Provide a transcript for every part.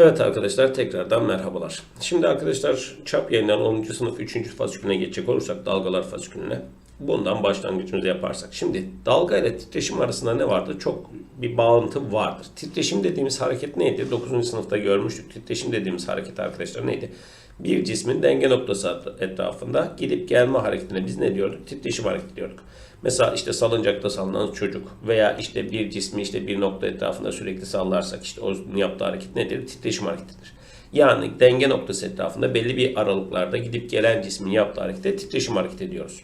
Evet arkadaşlar tekrardan merhabalar. Şimdi arkadaşlar çap yayınlanan 10. sınıf 3. fasikülüne geçecek olursak dalgalar fasikülüne. Bundan başlangıcımızı yaparsak. Şimdi dalga ile titreşim arasında ne vardır? Çok bir bağıntı vardır. Titreşim dediğimiz hareket neydi? 9. sınıfta görmüştük. Titreşim dediğimiz hareket arkadaşlar neydi? Bir cismin denge noktası etrafında gidip gelme hareketine biz ne diyorduk? Titreşim hareketi diyorduk. Mesela işte salıncakta sallanan çocuk veya işte bir cismi işte bir nokta etrafında sürekli sallarsak işte o yaptığı hareket nedir? Titreşim hareketidir. Yani denge noktası etrafında belli bir aralıklarda gidip gelen cismin yaptığı harekete titreşim hareketi diyoruz.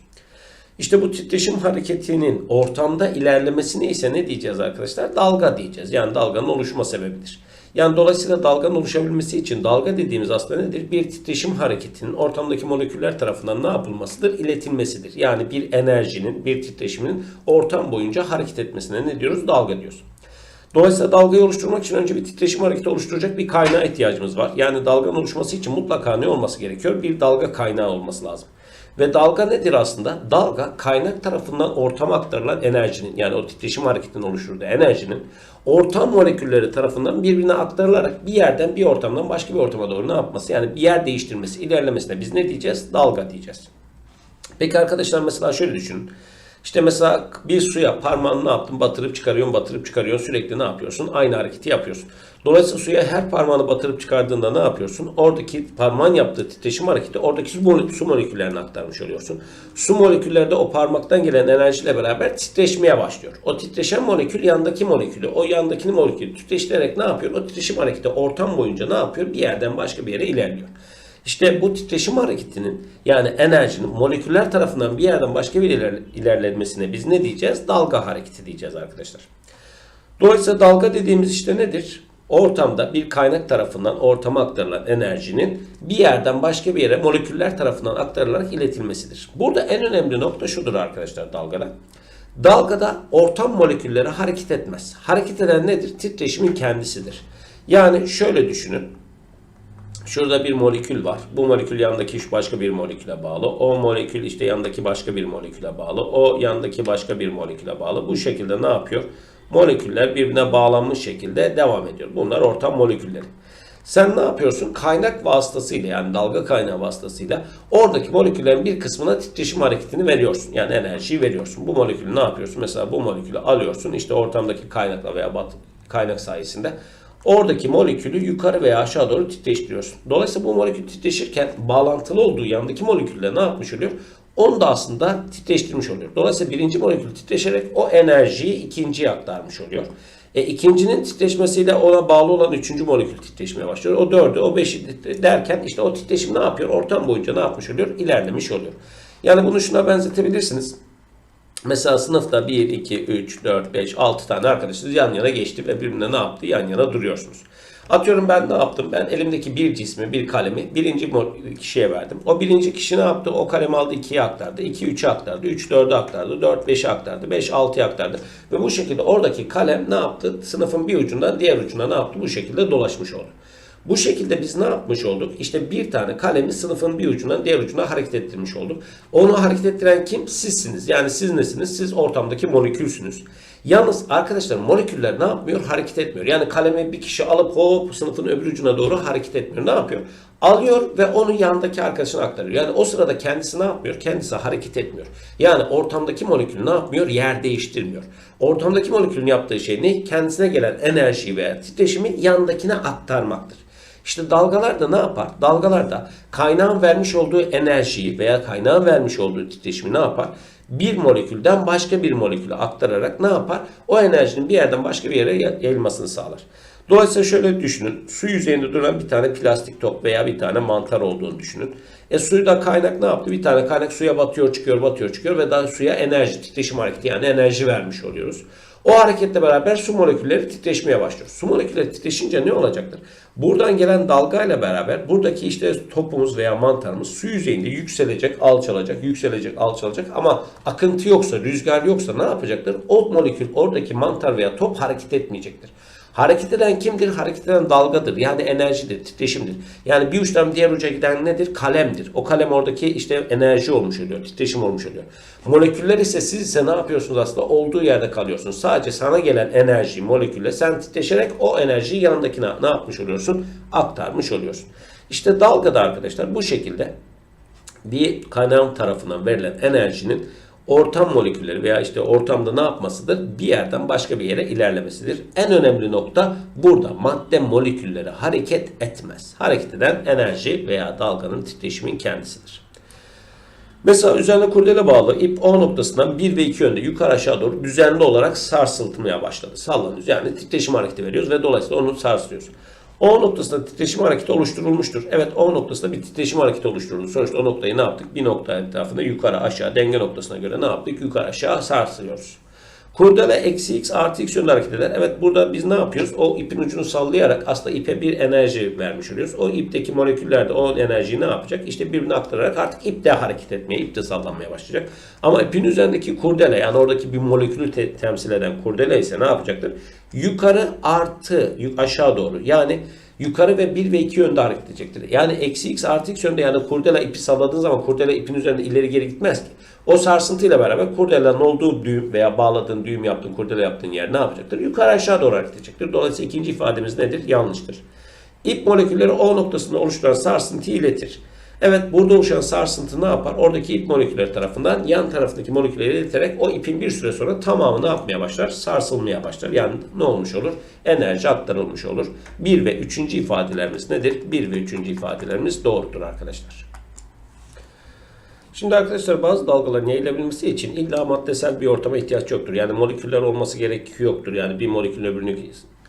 İşte bu titreşim hareketinin ortamda ilerlemesine ise ne diyeceğiz arkadaşlar? Dalga diyeceğiz. Yani dalganın oluşma sebebidir. Yani dolayısıyla dalganın oluşabilmesi için dalga dediğimiz aslında nedir? Bir titreşim hareketinin ortamdaki moleküller tarafından ne yapılmasıdır? İletilmesidir. Yani bir enerjinin, bir titreşiminin ortam boyunca hareket etmesine ne diyoruz? Dalga diyoruz. Dolayısıyla dalgayı oluşturmak için önce bir titreşim hareketi oluşturacak bir kaynağa ihtiyacımız var. Yani dalganın oluşması için mutlaka ne olması gerekiyor? Bir dalga kaynağı olması lazım. Ve dalga nedir aslında? Dalga kaynak tarafından ortama aktarılan enerjinin yani o titreşim hareketinin oluşturduğu enerjinin ortam molekülleri tarafından birbirine aktarılarak bir yerden bir ortamdan başka bir ortama doğru ne yapması? Yani bir yer değiştirmesi, ilerlemesine biz ne diyeceğiz? Dalga diyeceğiz. Peki arkadaşlar mesela şöyle düşünün. İşte mesela bir suya parmağını ne yaptın? Batırıp çıkarıyorsun, batırıp çıkarıyorsun. Sürekli ne yapıyorsun? Aynı hareketi yapıyorsun. Dolayısıyla suya her parmağını batırıp çıkardığında ne yapıyorsun? Oradaki parmağın yaptığı titreşim hareketi oradaki su, molekül, su moleküllerine aktarmış oluyorsun. Su molekülleri de o parmaktan gelen enerjiyle beraber titreşmeye başlıyor. O titreşen molekül yandaki molekülü, o yandakini molekülü titreştirerek ne yapıyor? O titreşim hareketi ortam boyunca ne yapıyor? Bir yerden başka bir yere ilerliyor. İşte bu titreşim hareketinin yani enerjinin moleküller tarafından bir yerden başka bir iler, ilerlenmesine biz ne diyeceğiz? Dalga hareketi diyeceğiz arkadaşlar. Dolayısıyla dalga dediğimiz işte nedir? Ortamda bir kaynak tarafından ortama aktarılan enerjinin bir yerden başka bir yere moleküller tarafından aktarılarak iletilmesidir. Burada en önemli nokta şudur arkadaşlar dalgada. Dalgada ortam molekülleri hareket etmez. Hareket eden nedir? Titreşimin kendisidir. Yani şöyle düşünün. Şurada bir molekül var. Bu molekül yandaki başka bir moleküle bağlı. O molekül işte yandaki başka bir moleküle bağlı. O yandaki başka bir moleküle bağlı. Bu şekilde ne yapıyor? Moleküller birbirine bağlanmış şekilde devam ediyor. Bunlar ortam molekülleri. Sen ne yapıyorsun? Kaynak vasıtasıyla yani dalga kaynağı vasıtasıyla oradaki moleküllerin bir kısmına titreşim hareketini veriyorsun. Yani enerjiyi veriyorsun. Bu molekülü ne yapıyorsun? Mesela bu molekülü alıyorsun. İşte ortamdaki kaynakla veya kaynak sayesinde oradaki molekülü yukarı veya aşağı doğru titreştiriyorsun. Dolayısıyla bu molekül titreşirken bağlantılı olduğu yandaki molekülle ne yapmış oluyor? Onu da aslında titreştirmiş oluyor. Dolayısıyla birinci molekül titreşerek o enerjiyi ikinciye aktarmış oluyor. E, ikincinin titreşmesiyle ona bağlı olan üçüncü molekül titreşmeye başlıyor. O dördü, o beşi derken işte o titreşim ne yapıyor? Ortam boyunca ne yapmış oluyor? İlerlemiş oluyor. Yani bunu şuna benzetebilirsiniz. Mesela sınıfta 1, 2, 3, 4, 5, 6 tane arkadaşınız yan yana geçti ve birbirine ne yaptı? Yan yana duruyorsunuz. Atıyorum ben ne yaptım? Ben elimdeki bir cismi, bir kalemi birinci kişiye verdim. O birinci kişi ne yaptı? O kalemi aldı ikiye aktardı. 2 3'e aktardı. 3 4'e aktardı. 4 5'e aktardı. 5 6'ya aktardı. Ve bu şekilde oradaki kalem ne yaptı? Sınıfın bir ucundan diğer ucuna ne yaptı? Bu şekilde dolaşmış oldu. Bu şekilde biz ne yapmış olduk? İşte bir tane kalemi sınıfın bir ucundan diğer ucuna hareket ettirmiş olduk. Onu hareket ettiren kim? Sizsiniz. Yani siz nesiniz? Siz ortamdaki molekülsünüz. Yalnız arkadaşlar moleküller ne yapmıyor? Hareket etmiyor. Yani kalemi bir kişi alıp hop sınıfın öbür ucuna doğru hareket etmiyor. Ne yapıyor? Alıyor ve onu yandaki arkadaşına aktarıyor. Yani o sırada kendisi ne yapmıyor? Kendisi hareket etmiyor. Yani ortamdaki molekül ne yapmıyor? Yer değiştirmiyor. Ortamdaki molekülün yaptığı şey ne? Kendisine gelen enerjiyi veya titreşimi yandakine aktarmaktır. İşte dalgalar da ne yapar? Dalgalar da kaynağın vermiş olduğu enerjiyi veya kaynağın vermiş olduğu titreşimi ne yapar? Bir molekülden başka bir moleküle aktararak ne yapar? O enerjinin bir yerden başka bir yere yayılmasını sağlar. Dolayısıyla şöyle düşünün. Su yüzeyinde duran bir tane plastik top veya bir tane mantar olduğunu düşünün. E suyu da kaynak ne yaptı? Bir tane kaynak suya batıyor, çıkıyor, batıyor, çıkıyor ve daha suya enerji, titreşim hareketi yani enerji vermiş oluyoruz. O hareketle beraber su molekülleri titreşmeye başlıyor. Su molekülleri titreşince ne olacaktır? Buradan gelen dalgayla beraber buradaki işte topumuz veya mantarımız su yüzeyinde yükselecek, alçalacak, yükselecek, alçalacak ama akıntı yoksa, rüzgar yoksa ne yapacaktır? O molekül oradaki mantar veya top hareket etmeyecektir. Hareket eden kimdir? Hareket eden dalgadır. Yani enerjidir, titreşimdir. Yani bir uçtan diğer uca giden nedir? Kalemdir. O kalem oradaki işte enerji olmuş oluyor, titreşim olmuş oluyor. Moleküller ise siz ise ne yapıyorsunuz aslında? Olduğu yerde kalıyorsunuz. Sadece sana gelen enerji, molekülle sen titreşerek o enerjiyi yanındakine ne yapmış oluyorsun? Aktarmış oluyorsun. İşte dalgada arkadaşlar bu şekilde bir kaynağın tarafından verilen enerjinin ortam molekülleri veya işte ortamda ne yapmasıdır? Bir yerden başka bir yere ilerlemesidir. En önemli nokta burada madde molekülleri hareket etmez. Hareket eden enerji veya dalganın titreşimin kendisidir. Mesela üzerine kurdele bağlı ip O noktasından 1 ve 2 yönde yukarı aşağı doğru düzenli olarak sarsıltmaya başladı. Sallanıyoruz. Yani titreşim hareketi veriyoruz ve dolayısıyla onu sarsıyoruz. O noktasında titreşim hareketi oluşturulmuştur. Evet O noktasında bir titreşim hareketi oluşturuldu. Sonuçta o noktayı ne yaptık? Bir nokta etrafında yukarı aşağı denge noktasına göre ne yaptık? Yukarı aşağı sarsıyoruz. Kurdele eksi x artı x yönünde hareket eder. Evet burada biz ne yapıyoruz? O ipin ucunu sallayarak aslında ipe bir enerji vermiş oluyoruz. O ipteki moleküller de o enerjiyi ne yapacak? İşte birbirine aktararak artık ip de hareket etmeye, ip de sallanmaya başlayacak. Ama ipin üzerindeki kurdele yani oradaki bir molekülü te- temsil eden kurdele ise ne yapacaktır? Yukarı artı aşağı doğru yani yukarı ve 1 ve 2 yönde hareket edecektir. Yani eksi x artı x yönde yani kurdela ipi salladığın zaman kurdela ipin üzerinde ileri geri gitmez ki. O sarsıntıyla beraber kurdelanın olduğu düğüm veya bağladığın düğüm yaptığın kurdela yaptığın yer ne yapacaktır? Yukarı aşağı doğru hareket edecektir. Dolayısıyla ikinci ifademiz nedir? Yanlıştır. İp molekülleri O noktasında oluşturan sarsıntıyı iletir. Evet burada oluşan sarsıntı ne yapar? Oradaki ip molekülleri tarafından yan taraftaki molekülleri ileterek o ipin bir süre sonra tamamı ne yapmaya başlar? Sarsılmaya başlar. Yani ne olmuş olur? Enerji aktarılmış olur. Bir ve üçüncü ifadelerimiz nedir? Bir ve üçüncü ifadelerimiz doğrudur arkadaşlar. Şimdi arkadaşlar bazı dalgaların yayılabilmesi için illa maddesel bir ortama ihtiyaç yoktur. Yani moleküller olması gerek yoktur. Yani bir molekülün öbürünü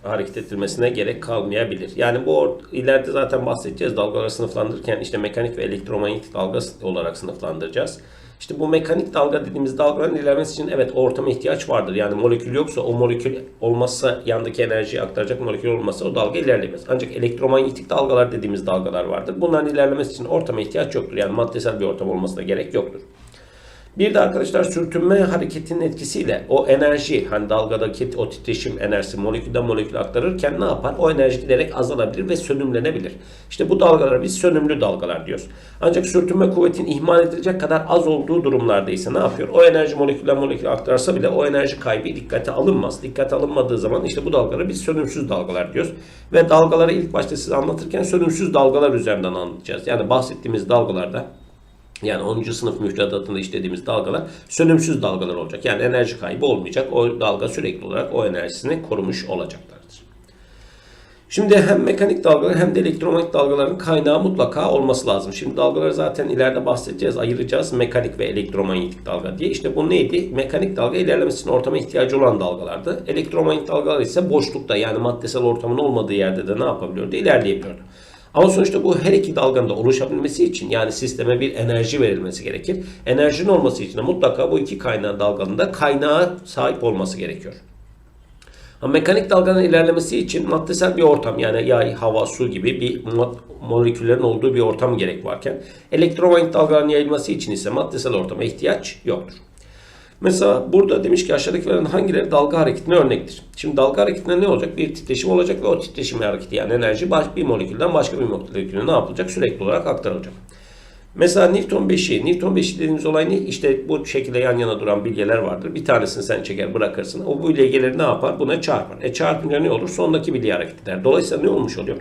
hareket ettirmesine gerek kalmayabilir. Yani bu ileride zaten bahsedeceğiz. Dalgaları sınıflandırırken işte mekanik ve elektromanyetik dalga olarak sınıflandıracağız. İşte bu mekanik dalga dediğimiz dalgaların ilerlemesi için evet ortama ihtiyaç vardır. Yani molekül yoksa o molekül olmazsa yandaki enerjiyi aktaracak molekül olmazsa o dalga ilerleyemez. Ancak elektromanyetik dalgalar dediğimiz dalgalar vardır. Bunların ilerlemesi için ortama ihtiyaç yoktur. Yani maddesel bir ortam olmasına gerek yoktur. Bir de arkadaşlar sürtünme hareketinin etkisiyle o enerji hani dalgadaki o titreşim enerjisi molekülden moleküle aktarırken ne yapar? O enerji giderek azalabilir ve sönümlenebilir. İşte bu dalgalara biz sönümlü dalgalar diyoruz. Ancak sürtünme kuvvetinin ihmal edilecek kadar az olduğu durumlarda ise ne yapıyor? O enerji molekülden moleküle aktarsa bile o enerji kaybı dikkate alınmaz. Dikkate alınmadığı zaman işte bu dalgalara biz sönümsüz dalgalar diyoruz. Ve dalgaları ilk başta size anlatırken sönümsüz dalgalar üzerinden anlatacağız. Yani bahsettiğimiz dalgalarda yani 10. sınıf müfredatında işlediğimiz dalgalar sönümsüz dalgalar olacak. Yani enerji kaybı olmayacak. O dalga sürekli olarak o enerjisini korumuş olacaklardır. Şimdi hem mekanik dalgalar hem de elektromanyetik dalgaların kaynağı mutlaka olması lazım. Şimdi dalgaları zaten ileride bahsedeceğiz, ayıracağız. Mekanik ve elektromanyetik dalga diye. İşte bu neydi? Mekanik dalga ilerlemesi ortama ihtiyacı olan dalgalardı. Elektromanyetik dalgalar ise boşlukta yani maddesel ortamın olmadığı yerde de ne yapabiliyordu? İlerleyebiliyordu. Ama sonuçta bu her iki dalganın da oluşabilmesi için yani sisteme bir enerji verilmesi gerekir. Enerjinin olması için de mutlaka bu iki kaynağın dalganın da kaynağa sahip olması gerekiyor. Ama mekanik dalganın ilerlemesi için maddesel bir ortam yani yay, hava, su gibi bir mo- moleküllerin olduğu bir ortam gerek varken elektromanyetik dalgaların yayılması için ise maddesel ortama ihtiyaç yoktur. Mesela burada demiş ki aşağıdakilerin hangileri dalga hareketine örnektir? Şimdi dalga hareketinde ne olacak? Bir titreşim olacak ve o titreşim hareketi yani enerji bir molekülden başka bir moleküle ne yapılacak? Sürekli olarak aktarılacak. Mesela Newton 5'i, Newton 5'i dediğimiz olay ne? İşte bu şekilde yan yana duran bilyeler vardır. Bir tanesini sen çeker bırakırsın. O bilyeleri ne yapar? Buna çarpar. E çarpınca ne olur? Sondaki bilye hareket eder. Dolayısıyla ne olmuş oluyor?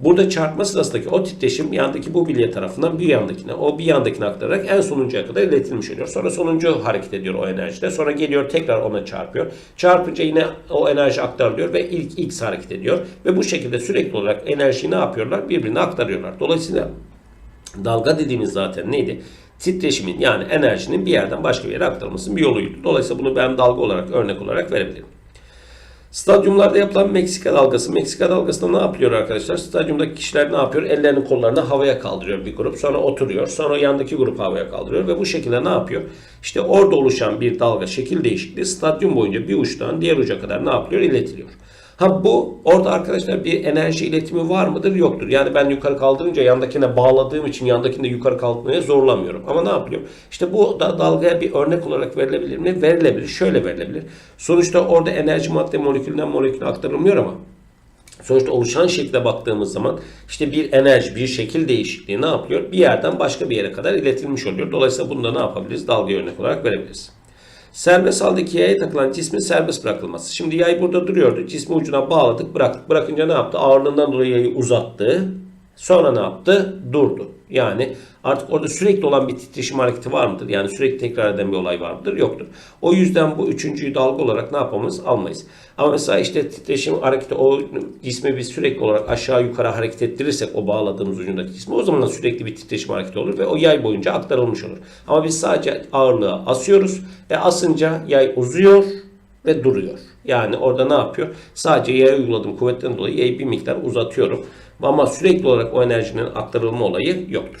Burada çarpma sırasındaki o titreşim yandaki bu bilye tarafından bir yandakine, o bir yandakine aktararak en sonuncuya kadar iletilmiş oluyor. Sonra sonuncu hareket ediyor o enerjide. Sonra geliyor tekrar ona çarpıyor. Çarpınca yine o enerji aktarılıyor ve ilk X hareket ediyor. Ve bu şekilde sürekli olarak enerjiyi ne yapıyorlar? Birbirine aktarıyorlar. Dolayısıyla Dalga dediğimiz zaten neydi? Titreşimin yani enerjinin bir yerden başka bir yere aktarılmasının bir yoluydu. Dolayısıyla bunu ben dalga olarak örnek olarak verebilirim. Stadyumlarda yapılan Meksika dalgası. Meksika dalgasında ne yapıyor arkadaşlar? Stadyumdaki kişiler ne yapıyor? Ellerini kollarını havaya kaldırıyor bir grup. Sonra oturuyor. Sonra yandaki grup havaya kaldırıyor. Ve bu şekilde ne yapıyor? İşte orada oluşan bir dalga şekil değişikliği stadyum boyunca bir uçtan diğer uca kadar ne yapıyor? İletiliyor. Ha bu orada arkadaşlar bir enerji iletimi var mıdır? Yoktur. Yani ben yukarı kaldırınca yandakine bağladığım için yandakini de yukarı kaldırmaya zorlamıyorum. Ama ne yapıyor? İşte bu da dalgaya bir örnek olarak verilebilir mi? Verilebilir. Şöyle verilebilir. Sonuçta orada enerji madde molekülünden moleküle aktarılmıyor ama Sonuçta oluşan şekle baktığımız zaman işte bir enerji, bir şekil değişikliği ne yapıyor? Bir yerden başka bir yere kadar iletilmiş oluyor. Dolayısıyla bunu da ne yapabiliriz? Dalga örnek olarak verebiliriz. Serbest haldeki yaya takılan cismin serbest bırakılması. Şimdi yay burada duruyordu. Cismi ucuna bağladık, bıraktık. Bırakınca ne yaptı? Ağırlığından dolayı yayı uzattı. Sonra ne yaptı? Durdu. Yani artık orada sürekli olan bir titreşim hareketi var mıdır? Yani sürekli tekrar eden bir olay var mıdır? Yoktur. O yüzden bu üçüncüyü dalga olarak ne yapamayız? Almayız. Ama mesela işte titreşim hareketi o cismi biz sürekli olarak aşağı yukarı hareket ettirirsek o bağladığımız ucundaki cismi o zaman sürekli bir titreşim hareketi olur ve o yay boyunca aktarılmış olur. Ama biz sadece ağırlığı asıyoruz ve asınca yay uzuyor ve duruyor. Yani orada ne yapıyor? Sadece yaya uyguladığım kuvvetten dolayı yayı bir miktar uzatıyorum. Ama sürekli olarak o enerjinin aktarılma olayı yoktur.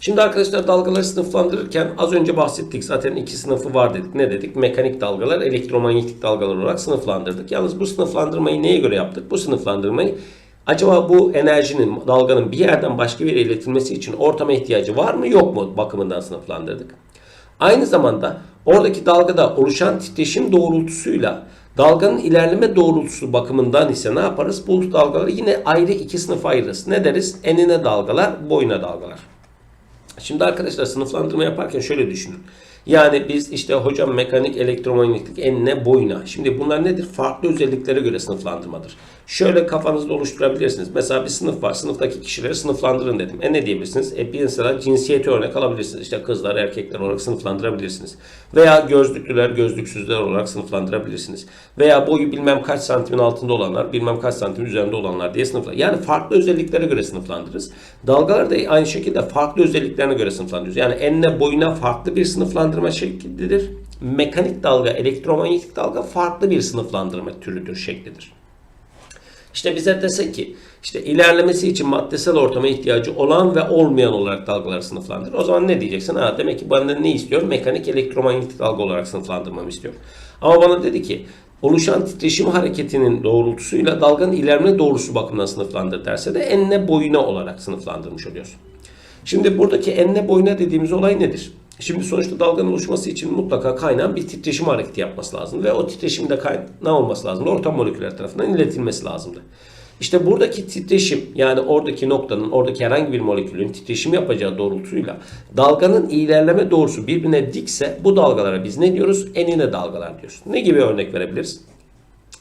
Şimdi arkadaşlar dalgaları sınıflandırırken az önce bahsettik. Zaten iki sınıfı var dedik. Ne dedik? Mekanik dalgalar, elektromanyetik dalgalar olarak sınıflandırdık. Yalnız bu sınıflandırmayı neye göre yaptık? Bu sınıflandırmayı acaba bu enerjinin, dalganın bir yerden başka bir yere iletilmesi için ortama ihtiyacı var mı yok mu bakımından sınıflandırdık. Aynı zamanda oradaki dalgada oluşan titreşim doğrultusuyla dalganın ilerleme doğrultusu bakımından ise ne yaparız? Bu dalgaları yine ayrı iki sınıfa ayırırız. Ne deriz? Enine dalgalar, boyuna dalgalar. Şimdi arkadaşlar sınıflandırma yaparken şöyle düşünün. Yani biz işte hocam mekanik, elektromanyetik, enine, boyuna. Şimdi bunlar nedir? Farklı özelliklere göre sınıflandırmadır. Şöyle kafanızda oluşturabilirsiniz. Mesela bir sınıf var. Sınıftaki kişileri sınıflandırın dedim. E ne diyebilirsiniz? E bir mesela cinsiyeti örnek alabilirsiniz. İşte kızlar, erkekler olarak sınıflandırabilirsiniz. Veya gözlüklüler, gözlüksüzler olarak sınıflandırabilirsiniz. Veya boyu bilmem kaç santimin altında olanlar, bilmem kaç santim üzerinde olanlar diye sınıflandırır. Yani farklı özelliklere göre sınıflandırırız. Dalgalar da aynı şekilde farklı özelliklerine göre sınıflandırıyoruz. Yani enine boyuna farklı bir sınıflandırma şeklidir. Mekanik dalga, elektromanyetik dalga farklı bir sınıflandırma türüdür, şeklidir. İşte bize dese ki işte ilerlemesi için maddesel ortama ihtiyacı olan ve olmayan olarak dalgaları sınıflandır. O zaman ne diyeceksin? Ha demek ki benden ne istiyor? Mekanik elektromanyetik dalga olarak sınıflandırmamı istiyor. Ama bana dedi ki oluşan titreşim hareketinin doğrultusuyla dalganın ilerleme doğrusu bakımından sınıflandır derse de enine boyuna olarak sınıflandırmış oluyorsun. Şimdi buradaki enine boyuna dediğimiz olay nedir? Şimdi sonuçta dalganın oluşması için mutlaka kaynağın bir titreşim hareketi yapması lazım. Ve o titreşimde ne olması lazım? Ortam moleküller tarafından iletilmesi lazımdı. İşte buradaki titreşim yani oradaki noktanın, oradaki herhangi bir molekülün titreşim yapacağı doğrultusuyla dalganın ilerleme doğrusu birbirine dikse bu dalgalara biz ne diyoruz? Enine dalgalar diyoruz. Ne gibi örnek verebiliriz?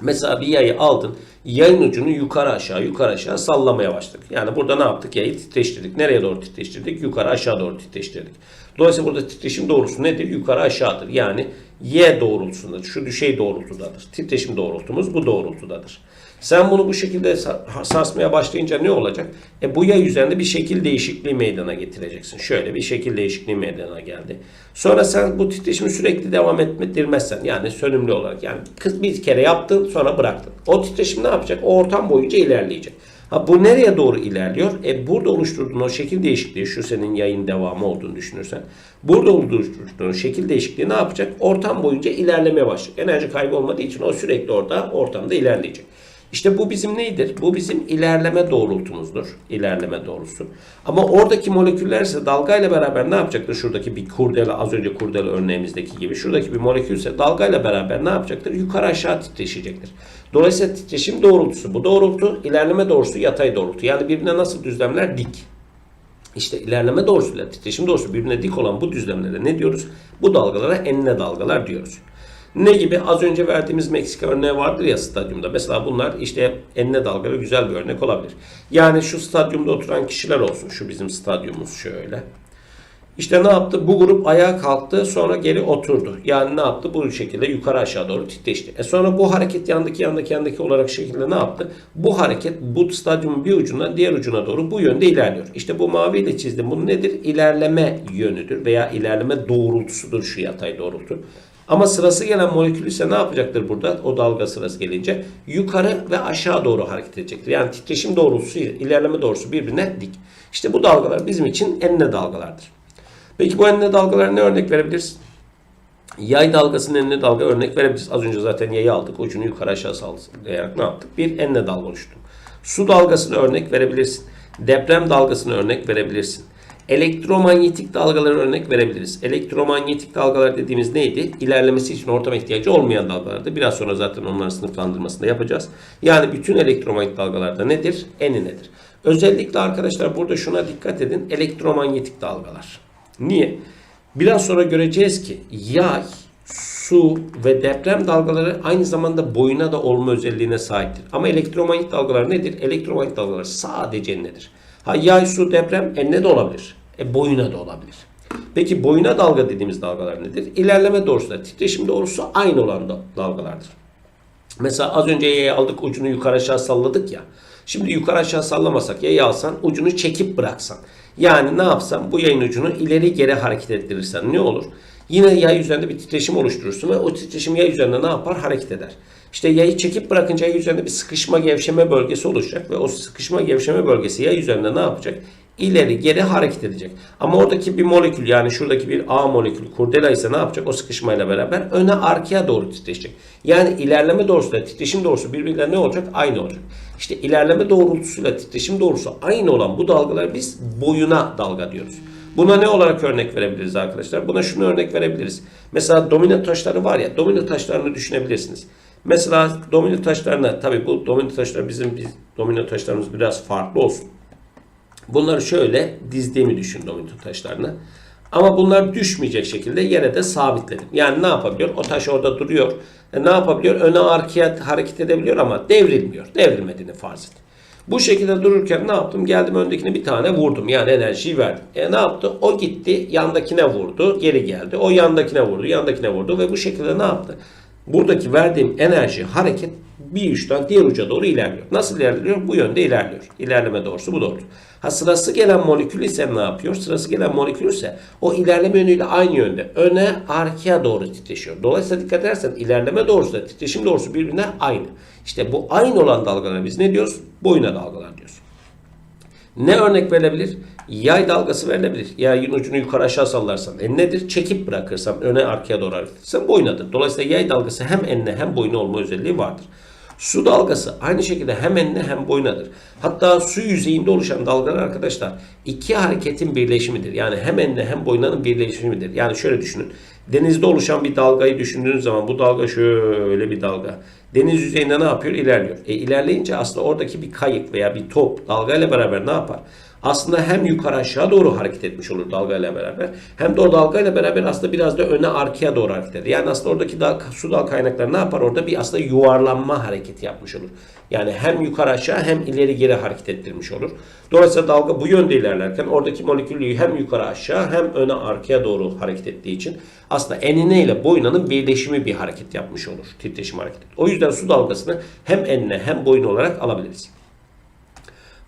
Mesela bir yayı aldın, yayın ucunu yukarı aşağı yukarı aşağı sallamaya başladık. Yani burada ne yaptık? Yayı titreştirdik. Nereye doğru titreştirdik? Yukarı aşağı doğru titreştirdik. Dolayısıyla burada titreşim doğrusu nedir? Yukarı aşağıdır. Yani y doğrultusundadır. Şu düşey doğrultudadır. Titreşim doğrultumuz bu doğrultudadır. Sen bunu bu şekilde sarsmaya başlayınca ne olacak? E bu yay üzerinde bir şekil değişikliği meydana getireceksin. Şöyle bir şekil değişikliği meydana geldi. Sonra sen bu titreşimi sürekli devam ettirmezsen yani sönümlü olarak yani bir kere yaptın sonra bıraktın. O titreşim ne yapacak? O ortam boyunca ilerleyecek. Ha bu nereye doğru ilerliyor? E burada oluşturduğun o şekil değişikliği şu senin yayın devamı olduğunu düşünürsen. Burada oluşturduğun şekil değişikliği ne yapacak? Ortam boyunca ilerlemeye başlayacak. Enerji kaybı olmadığı için o sürekli orada ortamda ilerleyecek. İşte bu bizim neydir? Bu bizim ilerleme doğrultumuzdur. İlerleme doğrusu. Ama oradaki moleküller ise dalgayla beraber ne yapacaktır? Şuradaki bir kurdele, az önce kurdele örneğimizdeki gibi. Şuradaki bir molekül ise dalgayla beraber ne yapacaktır? Yukarı aşağı titreşecektir. Dolayısıyla titreşim doğrultusu bu doğrultu, ilerleme doğrusu yatay doğrultu. Yani birbirine nasıl düzlemler? Dik. İşte ilerleme doğrusuyla titreşim doğrusu birbirine dik olan bu düzlemlere ne diyoruz? Bu dalgalara enine dalgalar diyoruz. Ne gibi? Az önce verdiğimiz Meksika örneği vardır ya stadyumda. Mesela bunlar işte enine dalgalı güzel bir örnek olabilir. Yani şu stadyumda oturan kişiler olsun. Şu bizim stadyumumuz şöyle. İşte ne yaptı? Bu grup ayağa kalktı sonra geri oturdu. Yani ne yaptı? Bu şekilde yukarı aşağı doğru titreşti. E sonra bu hareket yandaki yandaki yandaki olarak şekilde ne yaptı? Bu hareket bu stadyumun bir ucundan diğer ucuna doğru bu yönde ilerliyor. İşte bu maviyle çizdim. Bu nedir? İlerleme yönüdür veya ilerleme doğrultusudur şu yatay doğrultu. Ama sırası gelen molekül ise ne yapacaktır burada? O dalga sırası gelince yukarı ve aşağı doğru hareket edecektir. Yani titreşim doğrultusu ile ilerleme doğrusu birbirine dik. İşte bu dalgalar bizim için enine dalgalardır. Peki bu enine dalgalara ne örnek verebiliriz? Yay dalgasının enine dalga örnek verebiliriz. Az önce zaten yayı aldık. Ucunu yukarı aşağı sallayarak ne yaptık? Bir enine dalga oluştu. Su dalgasını örnek verebilirsin. Deprem dalgasını örnek verebilirsin. Elektromanyetik dalgalara örnek verebiliriz. Elektromanyetik dalgalar dediğimiz neydi? İlerlemesi için ortama ihtiyacı olmayan dalgalardı. Biraz sonra zaten onların sınıflandırmasını da yapacağız. Yani bütün elektromanyetik dalgalarda nedir? Eni nedir? Özellikle arkadaşlar burada şuna dikkat edin. Elektromanyetik dalgalar. Niye? Biraz sonra göreceğiz ki yay, su ve deprem dalgaları aynı zamanda boyuna da olma özelliğine sahiptir. Ama elektromanyetik dalgalar nedir? Elektromanyetik dalgalar sadece nedir? Ha yay, su, deprem enne de olabilir. E boyuna da olabilir. Peki boyuna dalga dediğimiz dalgalar nedir? İlerleme doğrusu da titreşim doğrusu aynı olan da dalgalardır. Mesela az önce yayı aldık ucunu yukarı aşağı salladık ya. Şimdi yukarı aşağı sallamasak yayı alsan ucunu çekip bıraksan. Yani ne yapsam bu yayın ucunu ileri geri hareket ettirirsen ne olur? Yine yay üzerinde bir titreşim oluşturursun ve o titreşim yay üzerinde ne yapar? Hareket eder. İşte yayı çekip bırakınca yay üzerinde bir sıkışma gevşeme bölgesi oluşacak ve o sıkışma gevşeme bölgesi yay üzerinde ne yapacak? İleri geri hareket edecek. Ama oradaki bir molekül yani şuradaki bir A molekülü kurdela ise ne yapacak? O sıkışmayla beraber öne arkaya doğru titreşecek. Yani ilerleme doğrusuyla titreşim doğrusu birbirine ne olacak? Aynı olacak. İşte ilerleme doğrultusuyla titreşim doğrusu aynı olan bu dalgalara biz boyuna dalga diyoruz. Buna ne olarak örnek verebiliriz arkadaşlar? Buna şunu örnek verebiliriz. Mesela domino taşları var ya, domino taşlarını düşünebilirsiniz. Mesela domino taşlarına, tabii bu domino taşlar bizim biz, domino taşlarımız biraz farklı olsun. Bunları şöyle dizdiğimi düşün domino taşlarını. Ama bunlar düşmeyecek şekilde yere de sabitledim. Yani ne yapabiliyor? O taş orada duruyor. E ne yapabiliyor? Öne arkaya hareket edebiliyor ama devrilmiyor. Devrilmediğini farz et. Bu şekilde dururken ne yaptım? Geldim öndekine bir tane vurdum. Yani enerjiyi verdim. E ne yaptı? O gitti yandakine vurdu. Geri geldi. O yandakine vurdu. Yandakine vurdu. Ve bu şekilde ne yaptı? Buradaki verdiğim enerji, hareket bir uçtan diğer uca doğru ilerliyor. Nasıl ilerliyor? Bu yönde ilerliyor. İlerleme doğrusu bu doğru. Ha sırası gelen molekül ise ne yapıyor? Sırası gelen molekül ise o ilerleme yönüyle aynı yönde. Öne arkaya doğru titreşiyor. Dolayısıyla dikkat edersen ilerleme doğrusu da titreşim doğrusu birbirine aynı. İşte bu aynı olan dalgalara biz ne diyoruz? Boyuna dalgalar diyoruz. Ne örnek verilebilir? Yay dalgası verilebilir. Yayın ucunu yukarı aşağı sallarsan en nedir? Çekip bırakırsam öne arkaya doğru hareket edersem boyunadır. Dolayısıyla yay dalgası hem enine hem boyuna olma özelliği vardır. Su dalgası aynı şekilde hem enine hem boyunadır. Hatta su yüzeyinde oluşan dalgalar arkadaşlar iki hareketin birleşimidir. Yani hem enine hem boyunanın birleşimidir. Yani şöyle düşünün. Denizde oluşan bir dalgayı düşündüğünüz zaman bu dalga şöyle bir dalga. Deniz yüzeyinde ne yapıyor? İlerliyor. E ilerleyince aslında oradaki bir kayık veya bir top dalgayla beraber ne yapar? Aslında hem yukarı aşağı doğru hareket etmiş olur dalgayla beraber. Hem de o dalgayla beraber aslında biraz da öne arkaya doğru hareket eder. Yani aslında oradaki dal, su dal kaynakları ne yapar? Orada bir aslında yuvarlanma hareketi yapmış olur. Yani hem yukarı aşağı hem ileri geri hareket ettirmiş olur. Dolayısıyla dalga bu yönde ilerlerken oradaki molekülü hem yukarı aşağı hem öne arkaya doğru hareket ettiği için aslında enine ile boyunanın birleşimi bir hareket yapmış olur. Titreşim hareketi. O yüzden su dalgasını hem enine hem boyun olarak alabiliriz.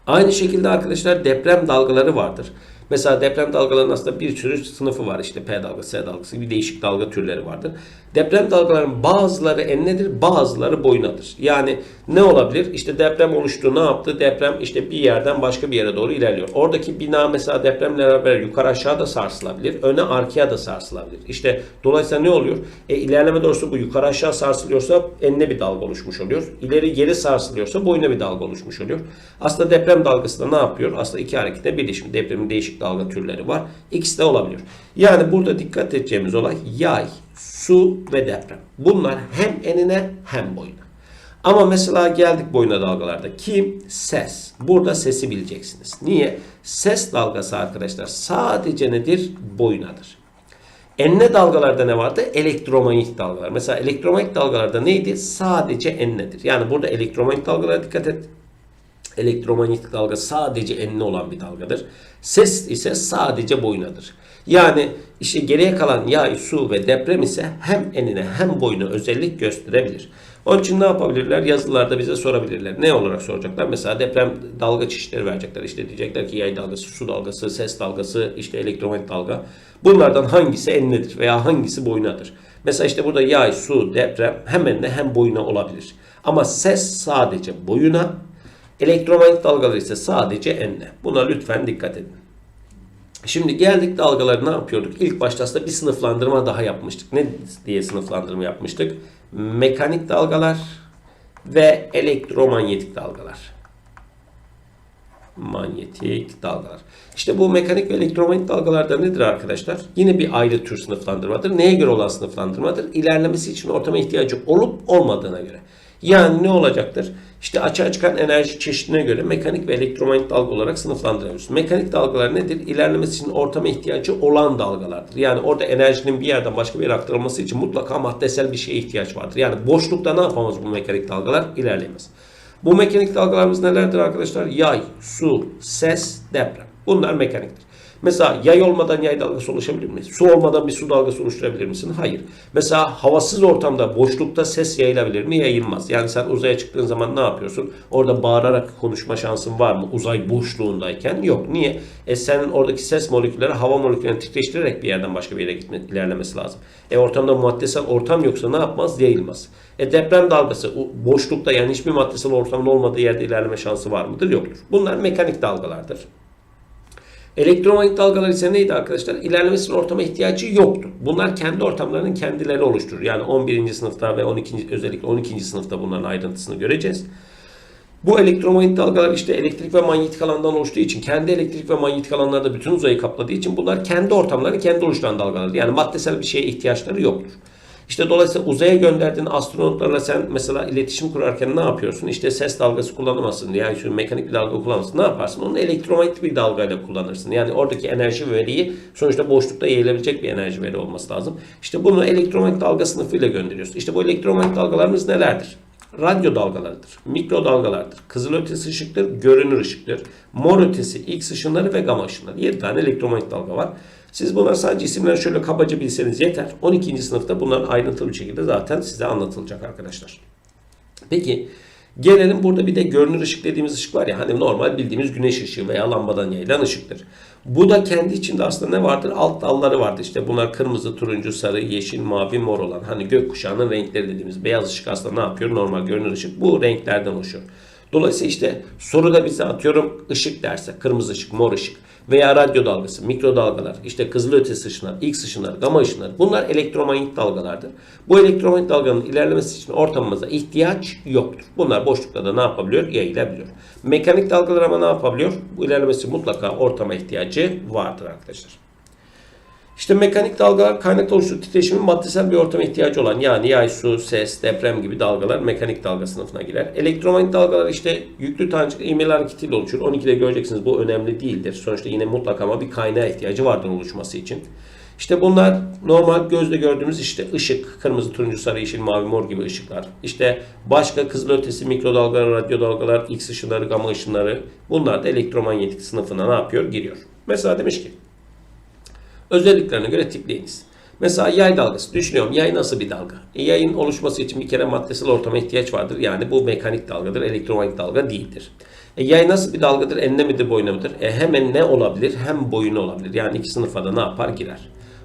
Aynı şekilde arkadaşlar deprem dalgaları vardır. Mesela deprem dalgalarının aslında bir sürü sınıfı var. İşte P dalgası, S dalgası gibi değişik dalga türleri vardır. Deprem dalgalarının bazıları enledir, bazıları boyunadır. Yani ne olabilir? İşte deprem oluştu, ne yaptı? Deprem işte bir yerden başka bir yere doğru ilerliyor. Oradaki bina mesela depremle beraber yukarı aşağı da sarsılabilir, öne arkaya da sarsılabilir. İşte dolayısıyla ne oluyor? E, ilerleme doğrusu bu yukarı aşağı sarsılıyorsa enine bir dalga oluşmuş oluyor. İleri geri sarsılıyorsa boyuna bir dalga oluşmuş oluyor. Aslında deprem dalgası da ne yapıyor? Aslında iki harekete birleşim. Depremin değişik dalga türleri var. İkisi de olabiliyor. Yani burada dikkat edeceğimiz olay yay, su ve deprem. Bunlar hem enine hem boyuna. Ama mesela geldik boyuna dalgalarda. Kim? Ses. Burada sesi bileceksiniz. Niye? Ses dalgası arkadaşlar sadece nedir? Boyunadır. Enine dalgalarda ne vardı? Elektromanyetik dalgalar. Mesela elektromanyetik dalgalarda neydi? Sadece ennedir. Yani burada elektromanyetik dalgalara dikkat et. Elektromanyetik dalga sadece enine olan bir dalgadır. Ses ise sadece boyunadır. Yani işte geriye kalan yay, su ve deprem ise hem enine hem boyuna özellik gösterebilir. Onun için ne yapabilirler? Yazılarda bize sorabilirler. Ne olarak soracaklar? Mesela deprem dalga çeşitleri verecekler. İşte diyecekler ki yay dalgası, su dalgası, ses dalgası, işte elektromanyetik dalga. Bunlardan hangisi enlinedir veya hangisi boyunadır? Mesela işte burada yay, su, deprem hem enine hem boyuna olabilir. Ama ses sadece boyuna, elektromanyetik dalgalar ise sadece enine. Buna lütfen dikkat edin. Şimdi geldik dalgaları ne yapıyorduk? İlk başta aslında bir sınıflandırma daha yapmıştık. Ne diye sınıflandırma yapmıştık? Mekanik dalgalar ve elektromanyetik dalgalar. manyetik dalgalar. İşte bu mekanik ve elektromanyetik dalgalarda nedir arkadaşlar? Yine bir ayrı tür sınıflandırmadır. Neye göre olan sınıflandırmadır? İlerlemesi için ortama ihtiyacı olup olmadığına göre. Yani ne olacaktır? İşte açığa çıkan enerji çeşidine göre mekanik ve elektromanyetik dalga olarak sınıflandırıyoruz. Mekanik dalgalar nedir? İlerlemesi için ortama ihtiyacı olan dalgalardır. Yani orada enerjinin bir yerden başka bir yere aktarılması için mutlaka maddesel bir şeye ihtiyaç vardır. Yani boşlukta ne yapamaz bu mekanik dalgalar? İlerleyemez. Bu mekanik dalgalarımız nelerdir arkadaşlar? Yay, su, ses, deprem. Bunlar mekaniktir. Mesela yay olmadan yay dalgası oluşabilir mi? Su olmadan bir su dalgası oluşturabilir misin? Hayır. Mesela havasız ortamda, boşlukta ses yayılabilir mi? Yayılmaz. Yani sen uzaya çıktığın zaman ne yapıyorsun? Orada bağırarak konuşma şansın var mı? Uzay boşluğundayken yok. Niye? E senin oradaki ses molekülleri hava moleküllerini titreştirerek bir yerden başka bir yere gitme, ilerlemesi lazım. E ortamda maddesel ortam yoksa ne yapmaz? Yayılmaz. E deprem dalgası boşlukta yani hiçbir maddesel ortamın olmadığı yerde ilerleme şansı var mıdır? Yoktur. Bunlar mekanik dalgalardır. Elektromanyetik dalgalar ise neydi arkadaşlar? İlerlemesinin ortama ihtiyacı yoktu. Bunlar kendi ortamlarının kendileri oluşturur. Yani 11. sınıfta ve 12. özellikle 12. sınıfta bunların ayrıntısını göreceğiz. Bu elektromanyetik dalgalar işte elektrik ve manyetik alandan oluştuğu için kendi elektrik ve manyetik alanlarda bütün uzayı kapladığı için bunlar kendi ortamları kendi oluşturan dalgalar. Yani maddesel bir şeye ihtiyaçları yoktur. İşte dolayısıyla uzaya gönderdiğin astronotlarla sen mesela iletişim kurarken ne yapıyorsun? İşte ses dalgası kullanamazsın. Yani şu mekanik bir dalga kullanamazsın. Ne yaparsın? Onu elektromanyetik bir dalgayla kullanırsın. Yani oradaki enerji veriyi sonuçta boşlukta yayılabilecek bir enerji veri olması lazım. İşte bunu elektromanyetik dalga sınıfıyla gönderiyorsun. İşte bu elektromanyetik dalgalarımız nelerdir? radyo dalgalarıdır, mikro dalgalardır, kızılötesi ışıktır, görünür ışıktır, mor ötesi X ışınları ve gama ışınları. 7 tane elektromanyetik dalga var. Siz bunlar sadece isimleri şöyle kabaca bilseniz yeter. 12. sınıfta bunlar ayrıntılı bir şekilde zaten size anlatılacak arkadaşlar. Peki gelelim burada bir de görünür ışık dediğimiz ışık var ya hani normal bildiğimiz güneş ışığı veya lambadan yayılan ışıktır. Bu da kendi içinde aslında ne vardır? Alt dalları vardır. İşte bunlar kırmızı, turuncu, sarı, yeşil, mavi, mor olan hani gökkuşağının renkleri dediğimiz beyaz ışık aslında ne yapıyor? Normal görünür ışık bu renklerden oluşuyor. Dolayısıyla işte soruda bize atıyorum ışık derse kırmızı ışık, mor ışık veya radyo dalgası, mikrodalgalar, işte kızılötesi ışınlar, X ışınlar, gama ışınlar bunlar elektromanyetik dalgalardır. Bu elektromanyetik dalganın ilerlemesi için ortamımıza ihtiyaç yoktur. Bunlar boşlukta da ne yapabiliyor? Yayılabiliyor. Mekanik dalgalar ama ne yapabiliyor? Bu ilerlemesi mutlaka ortama ihtiyacı vardır arkadaşlar. İşte mekanik dalgalar kaynakta oluşturduğu titreşimin maddesel bir ortama ihtiyacı olan yani yay, su, ses, deprem gibi dalgalar mekanik dalga sınıfına girer. Elektromanyetik dalgalar işte yüklü tanecik ivmeli hareketiyle oluşur. 12'de göreceksiniz bu önemli değildir. Sonuçta yine mutlaka ama bir kaynağa ihtiyacı vardır oluşması için. İşte bunlar normal gözle gördüğümüz işte ışık, kırmızı, turuncu, sarı, yeşil, mavi, mor gibi ışıklar. İşte başka kızılötesi mikrodalgalar, radyo dalgalar, X ışınları, gama ışınları bunlar da elektromanyetik sınıfına ne yapıyor? Giriyor. Mesela demiş ki Özelliklerine göre tipleyiniz. Mesela yay dalgası. Düşünüyorum yay nasıl bir dalga? E, yayın oluşması için bir kere maddesel ortama ihtiyaç vardır. Yani bu mekanik dalgadır, elektromanyetik dalga değildir. E, yay nasıl bir dalgadır? Enine midir, boyuna mıdır? E, hem ne olabilir hem boyuna olabilir. Yani iki sınıfa da ne yapar? Girer.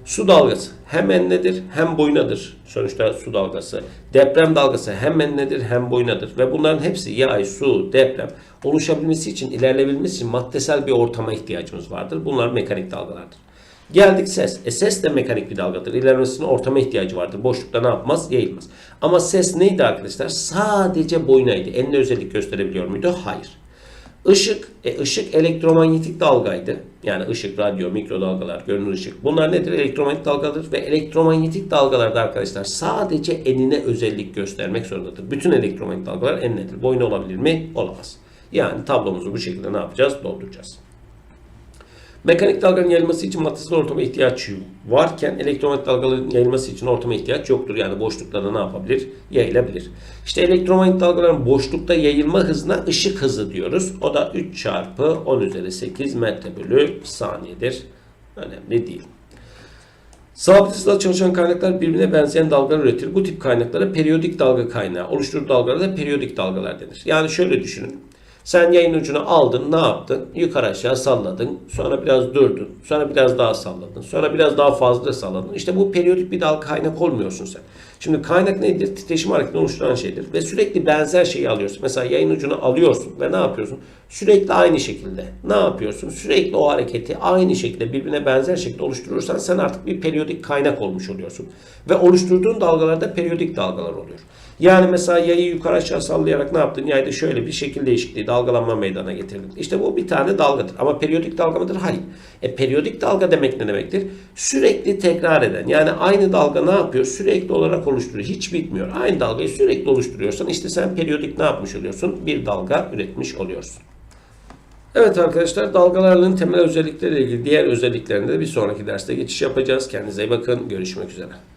Su dalgası hem ennedir hem boyunadır. Sonuçta su dalgası. Deprem dalgası hem ennedir hem boyunadır. Ve bunların hepsi yay, su, deprem oluşabilmesi için, ilerleyebilmesi için maddesel bir ortama ihtiyacımız vardır. Bunlar mekanik dalgalardır. Geldik ses. E ses de mekanik bir dalgadır. İlerlemesine ortama ihtiyacı vardır. Boşlukta ne yapmaz? Yayılmaz. Ama ses neydi arkadaşlar? Sadece boyunaydı. Enine özellik gösterebiliyor muydu? Hayır. Işık, e, ışık elektromanyetik dalgaydı. Yani ışık, radyo, mikrodalgalar, görünür ışık. Bunlar nedir? Elektromanyetik dalgadır ve elektromanyetik dalgalarda arkadaşlar sadece enine özellik göstermek zorundadır. Bütün elektromanyetik dalgalar eninedir. Boyun olabilir mi? Olamaz. Yani tablomuzu bu şekilde ne yapacağız? Dolduracağız. Mekanik dalganın yayılması için maddesel ortama ihtiyaç varken elektromanyetik dalgaların yayılması için ortama ihtiyaç yoktur. Yani boşluklarda ne yapabilir? Yayılabilir. İşte elektromanyetik dalgaların boşlukta yayılma hızına ışık hızı diyoruz. O da 3 çarpı 10 üzeri 8 metre bölü saniyedir. Önemli değil. Sabit hızla çalışan kaynaklar birbirine benzeyen dalgalar üretir. Bu tip kaynaklara periyodik dalga kaynağı, oluşturduğu dalgalara da periyodik dalgalar denir. Yani şöyle düşünün. Sen yayın ucunu aldın, ne yaptın? Yukarı aşağı salladın, sonra biraz durdun, sonra biraz daha salladın, sonra biraz daha fazla salladın. İşte bu periyodik bir dalga kaynak olmuyorsun sen. Şimdi kaynak nedir? Titreşim hareketini oluşturan şeydir. Ve sürekli benzer şeyi alıyorsun. Mesela yayın ucunu alıyorsun ve ne yapıyorsun? Sürekli aynı şekilde. Ne yapıyorsun? Sürekli o hareketi aynı şekilde birbirine benzer şekilde oluşturursan sen artık bir periyodik kaynak olmuş oluyorsun. Ve oluşturduğun dalgalarda periyodik dalgalar oluyor. Yani mesela yayı yukarı aşağı sallayarak ne yaptın? Yayda şöyle bir şekil değişikliği, dalgalanma meydana getirdin. İşte bu bir tane dalgadır. Ama periyodik dalga mıdır? Hayır. E periyodik dalga demek ne demektir? Sürekli tekrar eden. Yani aynı dalga ne yapıyor? Sürekli olarak oluşturuyor. Hiç bitmiyor. Aynı dalgayı sürekli oluşturuyorsan işte sen periyodik ne yapmış oluyorsun? Bir dalga üretmiş oluyorsun. Evet arkadaşlar dalgaların temel özellikleriyle ilgili diğer özelliklerinde de bir sonraki derste geçiş yapacağız. Kendinize iyi bakın. Görüşmek üzere.